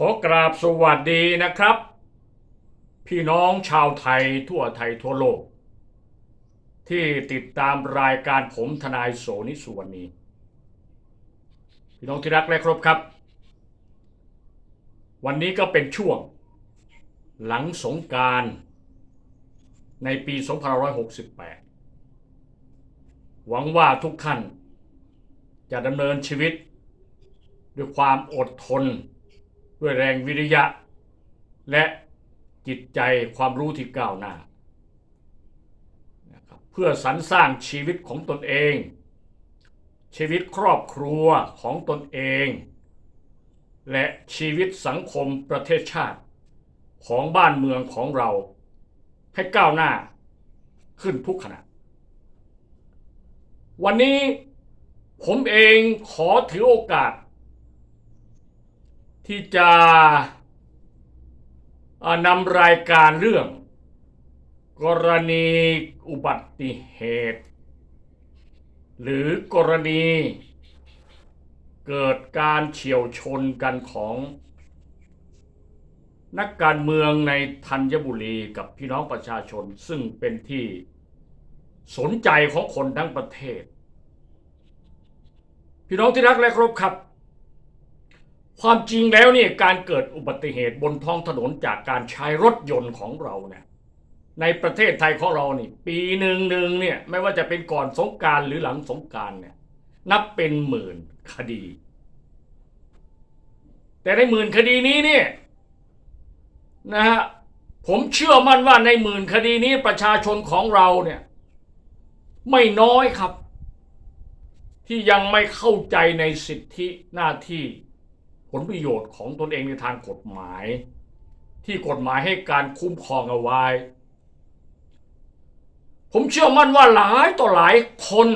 ขอกราบสวัสดีนะครับ พี่น้องชาวไทยทั่วไทยทั่วโลก ที่ติดตามรายการผมทนายโสนิสุวรรณีพี่น้องที่รักและครบครับ วันนี้ก็เป็นช่วง หลังสงการในปี 2568 หวังว่าทุกท่านจะดำเนินชีวิต ด้วยความอดทน ด้วยแรงวิริยะ และจิตใจความรู้ที่ก้าวหน้านะครับเพื่อสรรสร้างชีวิตของตนเอง ชีวิตครอบครัวของตนเอง และชีวิตสังคมประเทศชาติของบ้านเมืองของเรา ให้ก้าวหน้าขึ้นทุกขณะ วันนี้ผมเองขอถือโอกาส ที่จะนำรายการเรื่อง กรณีอุบัติเหตุ หรือกรณี เกิดการเฉียวชนกันของ นักการเมืองในธัญบุรีกับพี่น้องประชาชนซึ่งเป็นที่สนใจของคนทั้งประเทศ พี่น้องที่รักและเคารพครับ ความจริงแล้วเนี่ยการเกิดอุบัติเหตุบนท้องถนนจากการใช้รถยนต์ของเราเนี่ยในประเทศไทยของเรานี่ ปีหนึ่งหนึ่งเนี่ยไม่ว่าจะเป็นก่อนสงการหรือหลังสงการเนี่ยนับเป็นหมื่นคดี แต่ในหมื่นคดีนี้เนี่ยนะฮะผมเชื่อมั่นว่าในหมื่นคดีนี้ประชาชนของเราเนี่ยไม่น้อยครับ ที่ยังไม่เข้าใจในสิทธิหน้าที่ ผลประโยชน์ของตนเองในทางกฎหมาย ที่กฎหมายให้การคุ้มครองเอาไว้ ผมเชื่อมั่นว่าหลายต่อหลายคน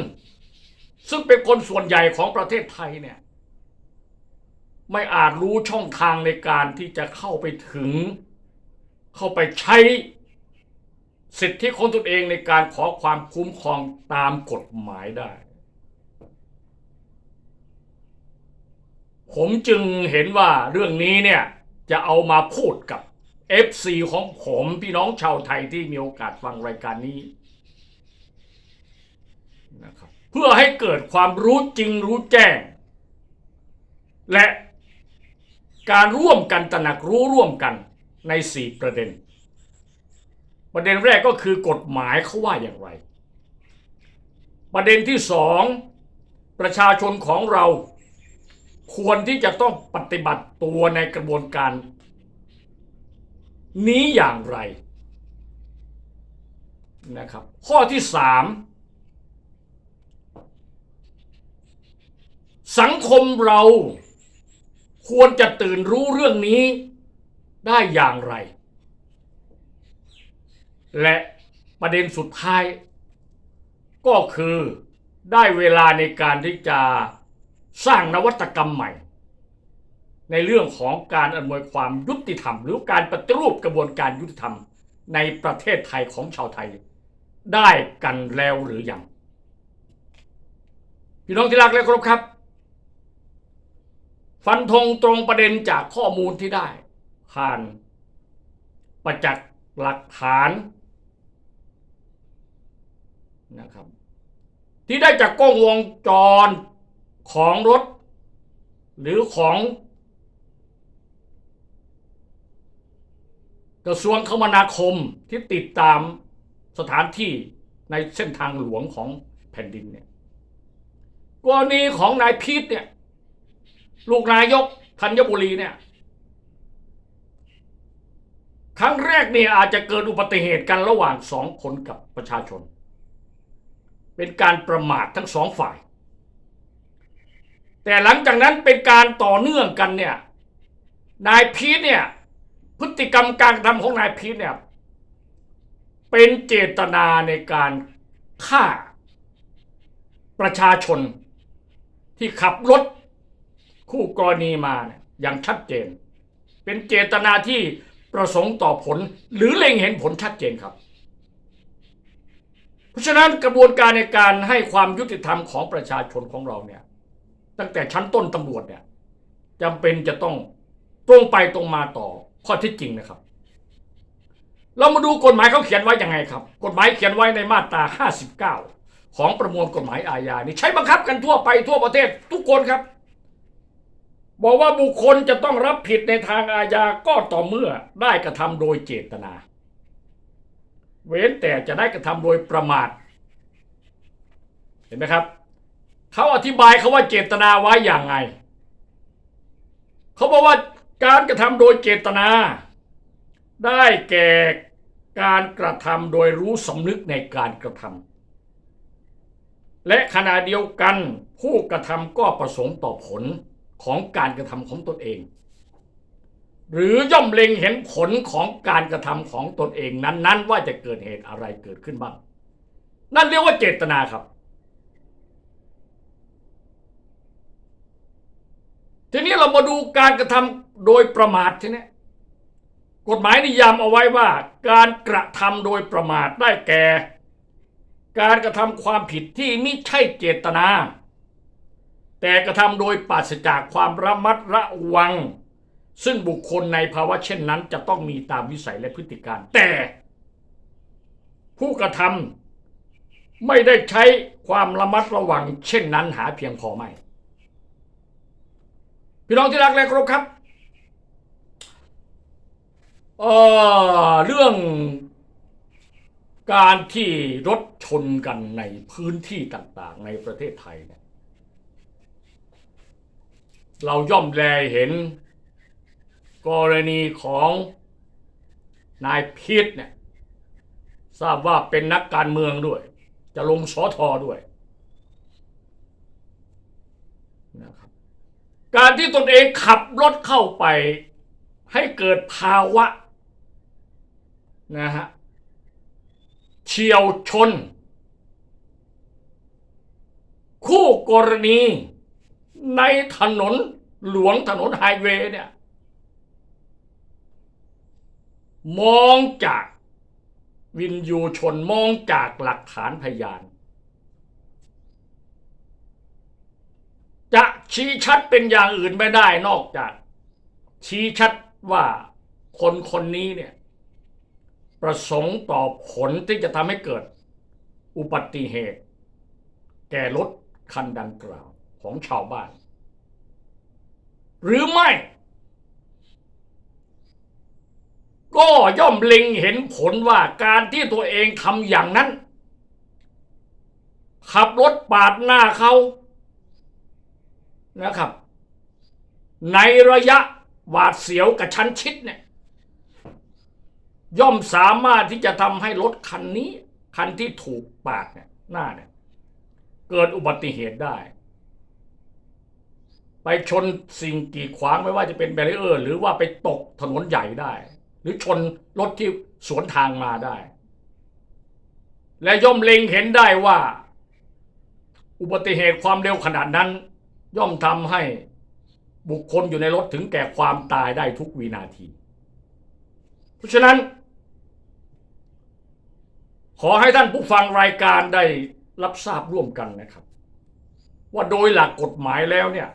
ซึ่งเป็นคนส่วนใหญ่ของประเทศไทยเนี่ย ไม่อาจรู้ช่องทางในการที่จะเข้าไปถึง เข้าไปใช้สิทธิของตนเองในการขอความคุ้มครองตามกฎหมายได้ ผมจึงเห็นว่าเรื่องนี้เนี่ยจะเอามาพูดกับ FC ของผมพี่น้องชาวไทยที่มีโอกาสฟังรายการนี้นะครับเพื่อให้เกิดความรู้จริงรู้แจ้ง และการร่วมกันตระหนักรู้ร่วมกันใน 4 ประเด็น ประเด็นแรกก็คือกฎหมายเขาว่าอย่างไร ประเด็นที่สองประชาชนของเรา ควรที่จะต้องปฏิบัติตัวในกระบวนการ นี้อย่างไรนะครับ ข้อที่สามสังคมเราควรจะตื่นรู้เรื่องนี้ได้อย่างไร และประเด็นสุดท้าย ก็คือได้เวลาในการที่จะ สร้างนวัตกรรมใหม่ ในเรื่องของการอำนวยความยุติธรรม หรือการปฏิรูปกระบวนการยุติธรรม ในประเทศไทยของชาวไทย ได้กันแล้วหรือยังพี่น้องที่รักและเคารพครับ ฟันธงตรงประเด็นจากข้อมูลที่ได้ ผ่านประจักษ์หลักฐานนะครับที่ได้จากกล้องวงจร ของรถ หรือของ กระทรวงคมนาคมที่ติดตามสถานที่ในเส้นทางหลวงของแผ่นดินเนี่ยกรณีของนายพีทเนี่ย ลูกนายกธัญบุรีเนี่ยครั้งแรกเนี่ยอาจจะเกิดอุบัติเหตุกันระหว่างสองคนกับประชาชน เป็นการประมาททั้งสองฝ่าย แต่หลังจากนั้นเป็นการต่อเนื่องกันเนี่ย นายพีทเนี่ย พฤติกรรมการกระทำของนายพีทเนี่ย เป็นเจตนาในการฆ่า ประชาชน ที่ขับรถคู่กรณีมาเนี่ยอย่างชัดเจน เป็นเจตนาที่ประสงค์ต่อผลหรือเล็งเห็นผลชัดเจนครับ เพราะฉะนั้นกระบวนการในการให้ความยุติธรรมของประชาชนของเราเนี่ย ตั้งแต่ชั้นต้นตำรวจเนี่ยจำเป็นจะต้องตรงไปตรงมาต่อข้อที่จริงนะครับ เรามาดูกฎหมายเขาเขียนไว้ยังไงครับ กฎหมายเขียนไว้ในมาตรา 59 ของประมวลกฎหมายอาญานี่ใช้บังคับกันทั่วไปทั่วประเทศทุกคนครับ บอกว่าบุคคลจะต้องรับผิดในทางอาญาก็ต่อเมื่อได้กระทำโดยเจตนา เว้นแต่จะได้กระทำโดยประมาท เห็นไหมครับ เขาอธิบายเขาว่าเจตนาไว้อย่างไง เขาบอกว่าการกระทำโดยเจตนา ได้แก่การกระทำโดยรู้สำนึกในการกระทำและขณะเดียวกันผู้กระทำก็ประสงค์ต่อผลของการกระทำของตนเอง หรือย่อมเล็งเห็นผลของการกระทำของตนเองนั้น ๆ ว่าจะเกิดเหตุอะไรเกิดขึ้นบ้าง นั่นเรียกว่าเจตนาครับ ทีนี้เรามาดูการกระทำโดยประมาททีนี้กฎหมายนิยามเอาไว้ว่า การกระทำโดยประมาทได้แก่ การกระทำความผิดที่ไม่ใช่เจตนา แต่กระทำโดยปราศจากความระมัดระวัง ซึ่งบุคคลในภาวะเช่นนั้น จะต้องมีตามวิสัยและพฤติการ แต่ ผู้กระทำไม่ได้ใช้ความระมัดระวัง เช่นนั้นหาเพียงพอไม่ พี่น้องที่รักและเคารพครับเออเรื่องการที่รถชนกันในพื้นที่ต่างๆ ในประเทศไทยเนี่ยเราย่อมแลเห็น กรณีของนายพีทเนี่ยทราบว่าเป็นนักการเมืองด้วย จะลงสอทอด้วยนะครับ การที่ตนเองขับรถเข้าไป ให้เกิดภาวะนะฮะเฉียวชน คู่กรณี ในถนนหลวงถนนไฮเวย์เนี่ย มองจากวินยูชนมองจากหลักฐานพยาน จะชี้ชัดเป็นอย่างอื่นไม่ได้นอกจาก ชี้ชัดว่าคนคนนี้เนี่ย ประสงค์ต่อผลที่จะทำให้เกิด อุบัติเหตุ แก่รถคันดังกล่าวของชาวบ้าน หรือไม่ ก็ย่อมเล็งเห็นผลว่าการที่ตัวเองทำอย่างนั้น ขับรถปาดหน้าเขา นะครับ ในระยะหวาดเสียวกับชั้นชิดเนี่ยย่อมสามารถที่จะทำให้รถคันนี้ คันที่ถูกปาดเนี่ยหน้าเนี่ยเกิดอุบัติเหตุได้ ไปชนสิ่งกีดขวางไม่ว่าจะเป็นแบรีเออร์ หรือว่าไปตกถนนใหญ่ได้ หรือชนรถที่สวนทางมาได้ และย่อมเล็งเห็นได้ว่า อุบัติเหตุความเร็วขนาดนั้น ย่อมทำให้บุคคลอยู่ในรถถึงแก่ความตายได้ทุกวินาที เพราะฉะนั้น ขอให้ท่านผู้ฟังรายการได้รับทราบร่วมกันนะครับ ว่าโดยหลักกฎหมายแล้วเนี่ย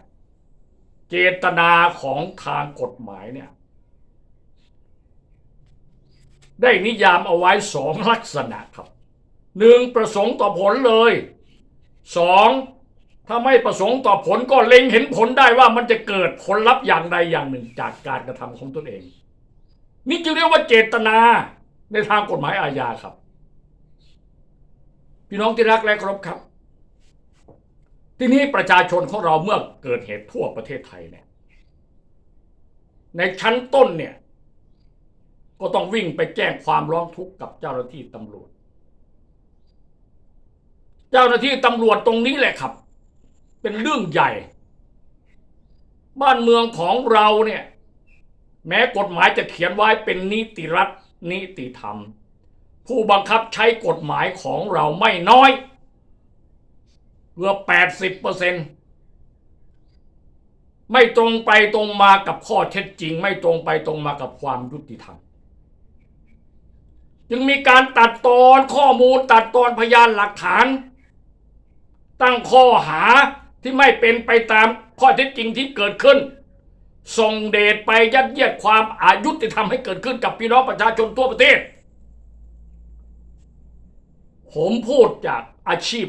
เจตนาของทางกฎหมายเนี่ย ได้นิยามเอาไว้สองลักษณะครับหนึ่งประสงค์ต่อผลเลยสอง ถ้าไม่ประสงค์ต่อผลก็เล็งเห็นผลได้ว่ามันจะเกิดผลลัพธ์อย่างใดอย่างหนึ่งจากการกระทำของตนเอง นี่จึงเรียกว่าเจตนาในทางกฎหมายอาญาครับ พี่น้องที่รักและเคารพครับ ที่นี้ประชาชนของเราเมื่อเกิดเหตุทั่วประเทศไทยเนี่ยในชั้นต้นเนี่ย ก็ต้องวิ่งไปแจ้งความร้องทุกข์กับเจ้าหน้าที่ตำรวจ เจ้าหน้าที่ตำรวจตรงนี้แหละครับ เป็นเรื่องใหญ่ บ้านเมืองของเราเนี่ย แม้กฎหมายจะเขียนไว้เป็นนิติรัฐนิติธรรม ผู้บังคับใช้กฎหมายของเราไม่น้อยเกือบแปดสิบเปอร์เซ็นไม่ตรงไปตรงมากับข้อเท็จจริง ไม่ตรงไปตรงมากับความยุติธรรม จึงมีการตัดตอนข้อมูลตัดตอนพยานหลักฐาน ตั้งข้อหา ที่ไม่เป็นไปตามข้อเท็จจริงที่เกิดขึ้น ส่งเดชไปยัดเยียดความอายุติธรรมให้เกิดขึ้นกับพี่น้องประชาชนทั่วประเทศ ผมพูดจากอาชีพ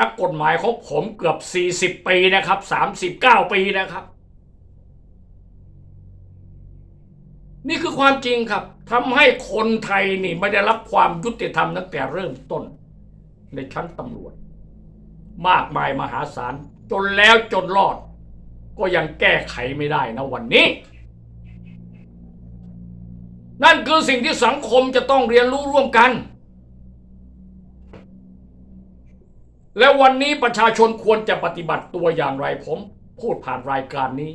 นักกฎหมายของผมเกือบ 40 ปีนะครับ 39 ปีนะครับ นี่คือความจริงครับทำให้คนไทยนี่ไม่ได้รับความยุติธรรมตั้งแต่เริ่มต้น ในชั้นตำรวจ มากมายมหาศาล จนแล้วจนรอด ก็ยังแก้ไขไม่ได้นะวันนี้ นั่นคือสิ่งที่สังคมจะต้องเรียนรู้ร่วมกัน และวันนี้ประชาชนควรจะปฏิบัติตัวอย่างไรผม พูดผ่านรายการนี้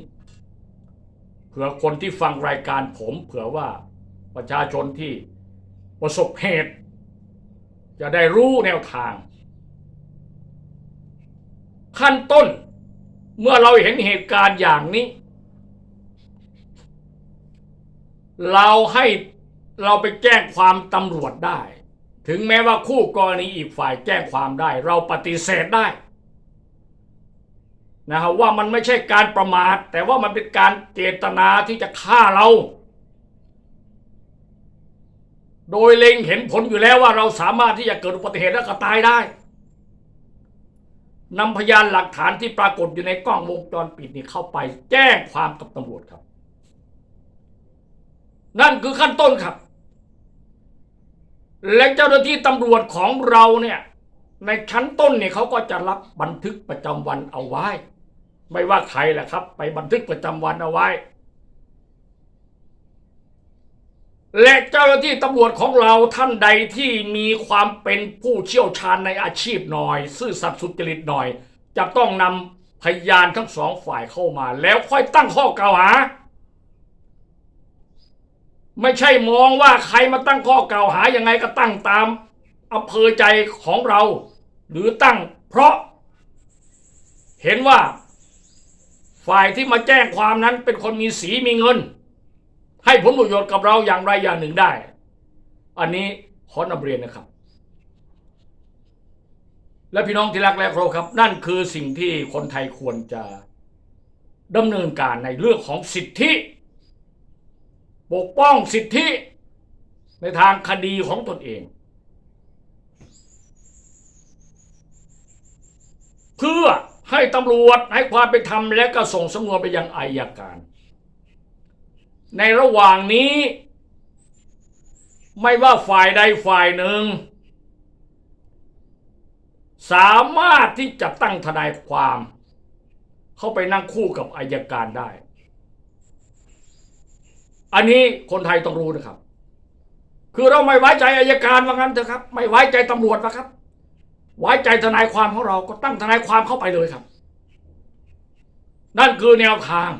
เผื่อคนที่ฟังรายการผม เผื่อว่าประชาชนที่ประสบเหตุ จะได้รู้แนวทาง ขั้นต้น เมื่อเราเห็นเหตุการณ์อย่างนี้ เราให้เราไปแจ้งความตำรวจได้ ถึงแม้ว่าคู่กรณีอีกฝ่ายแจ้งความได้ เราปฏิเสธได้นะครับว่ามันไม่ใช่การประมาท แต่ว่ามันเป็นการเจตนาที่จะฆ่าเรา โดยเล็งเห็นผลอยู่แล้วว่าเราสามารถที่จะเกิดอุบัติเหตุและก็ตายได้ นำพยานหลักฐานที่ปรากฏอยู่ในกล้องวงจรปิดนี่เข้าไปแจ้งความกับตำรวจครับ นั่นคือขั้นต้นครับ และเจ้าหน้าที่ตำรวจของเราเนี่ยในชั้นต้นเนี่ยเขาก็จะรับบันทึกประจำวันเอาไว้ ไม่ว่าใครแหละครับ ไปบันทึกประจำวันเอาไว้ และเจ้าหน้าที่ตำรวจของเราท่านใดที่มีความเป็นผู้เชี่ยวชาญในอาชีพหน่อย ซื่อสัตย์สุจริตหน่อย จะต้องนำพยานทั้งสองฝ่ายเข้ามา แล้วค่อยตั้งข้อกล่าวหา ไม่ใช่มองว่าใครมาตั้งข้อกล่าวหายังไงก็ตั้งตามอำเภอใจของเรา หรือตั้งเพราะ เห็นว่า ฝ่ายที่มาแจ้งความนั้นเป็นคนมีสีมีเงิน ให้ผลประโยชน์กับเราอย่างไรอย่างหนึ่งได้ อันนี้ขอนำเรียนนะครับ และพี่น้องที่รักและเคารพครับ นั่นคือสิ่งที่คนไทยควรจะดำเนินการในเรื่องของสิทธิ ปกป้องสิทธิในทางคดีของตนเอง เพื่อให้ตำรวจให้ความเป็นธรรมและก็ส่งสำนวนไปยังอายการ ในระหว่างนี้ ไม่ว่าฝ่ายใดฝ่ายหนึ่ง สามารถที่จะตั้งทนายความ เข้าไปนั่งคู่กับอายการได้ อันนี้คนไทยต้องรู้นะครับ คือเราไม่ไว้ใจอายการว่างั้นเถอะครับ ไม่ไว้ใจตำรวจนะครับ ไว้ใจทนายความของเราก็ตั้งทนายความเข้าไปเลยครับ นั่นคือแนวทาง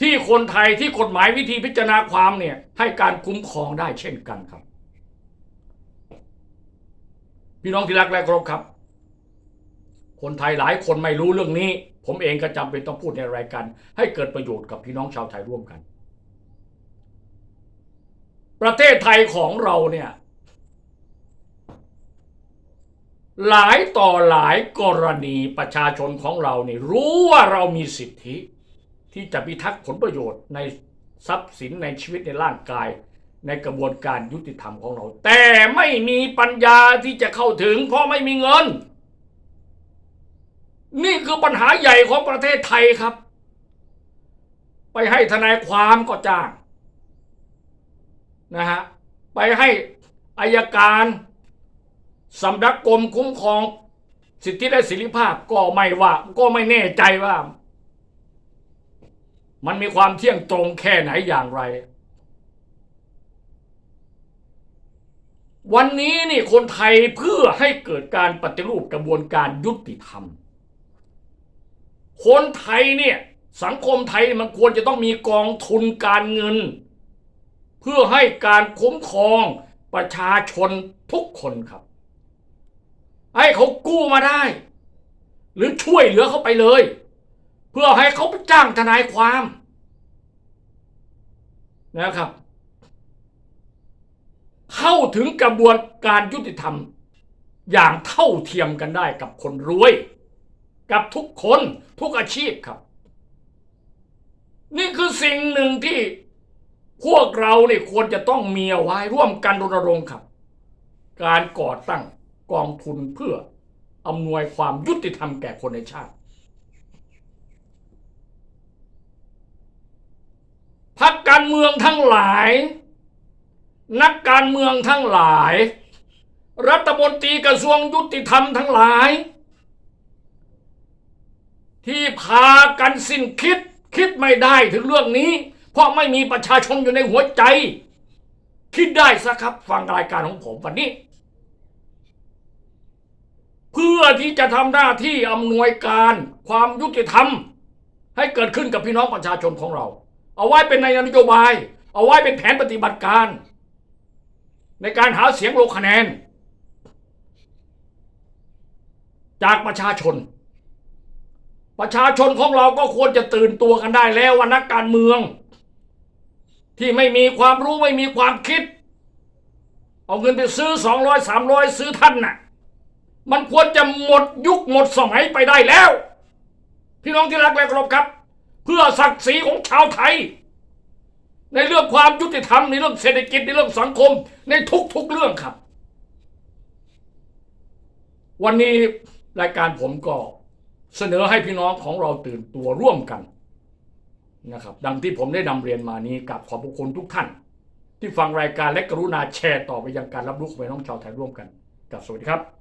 ที่คนไทยที่กฎหมายวิธีพิจารณาความเนี่ยให้การคุ้มครองได้เช่นกันครับ พี่น้องที่รักและเคารพครับ คนไทยหลายคนไม่รู้เรื่องนี้ ผมเองก็จำเป็นต้องพูดในรายการให้เกิดประโยชน์กับพี่น้องชาวไทยร่วมกัน ประเทศไทยของเราเนี่ย หลายต่อหลายกรณีประชาชนของเราเนี่ยรู้ว่าเรามีสิทธิ ที่จะพิทักษ์ผลประโยชน์ในทรัพย์สินในชีวิตในร่างกาย ในกระบวนการยุติธรรมของเรา แต่ไม่มีปัญญาที่จะเข้าถึง เพราะไม่มีเงิน นี่คือปัญหาใหญ่ของประเทศไทยครับ ไปให้ทนายความก็จ้างนะฮะไปให้อายการสำนักกรมคุ้มครอง สิทธิและเสรีภาพก็ไม่ว่า ก็ไม่แน่ใจว่า มันมีความเที่ยงตรงแค่ไหนอย่างไร วันนี้นี่คนไทยเพื่อให้เกิดการปฏิรูปกระบวนการยุติธรรม คนไทยเนี่ยสังคมไทยมันควรจะต้องมีกองทุนการเงิน เพื่อให้การคุ้มครองประชาชนทุกคนครับ ให้เขากู้มาได้ หรือช่วยเหลือเขาไปเลย เพื่อให้เขาไปจ้างทนายความนะครับ เข้าถึงกระบวนการยุติธรรม อย่างเท่าเทียมกันได้กับคนรวย กับทุกคนทุกอาชีพครับ นี่คือสิ่งหนึ่งที่พวกเราเนี่ยควรจะต้องมีเอาไว้ร่วมกันรณรงค์ครับ การก่อตั้งกองทุนเพื่ออำนวยความยุติธรรมแก่คนในชาติ พั การเมืองทั้งหลาย นักการเมืองทั้งหลาย รัฐมนตรีกระทรวงยุติธรรมทั้งหลาย ที่พากันสิ้นคิดคิดไม่ได้ถึงเรื่องนี้ เพราะไม่มีประชาชนอยู่ในหัวใจ คิดได้ซะครับฟังรายการของผมวันนี้เพื่อที่จะทำหน้าที่อำนวยการความยุติธรรม ให้เกิดขึ้นกับพี่น้องประชาชนของเรา เอาไว้เป็นในนโยบาย เอาไว้เป็นแผนปฏิบัติการ ในการหาเสียงลงคะแนน จากประชาชน ประชาชนของเราก็ควรจะตื่นตัวกันได้แล้วว่านักการเมือง ที่ไม่มีความรู้ไม่มีความคิด เอาเงินไปซื้อสองร้อยสามร้อยซื้อท่านน่ะ มันควรจะหมดยุคหมดสมัยไปได้แล้ว พี่น้องที่รักและเคารพครับ พื่อศักดิ์ศรีของชาวไทย ในเรื่องความยุติธรรมในเรื่องเศรษฐกิจในเรื่องสังคมในทุกๆเรื่องครับ วันนี้รายการผมก็เสนอให้พี่น้องของเราตื่นตัวร่วมกันนะครับ ดังที่ผมได้นำเรียนมานี้กับขอบพระคุณทุกท่าน ที่ฟังรายการและกรุณาแชร์ต่อไปยังการรับรู้ของพี่น้องชาวไทยร่วมกันกับสวัสดีครับ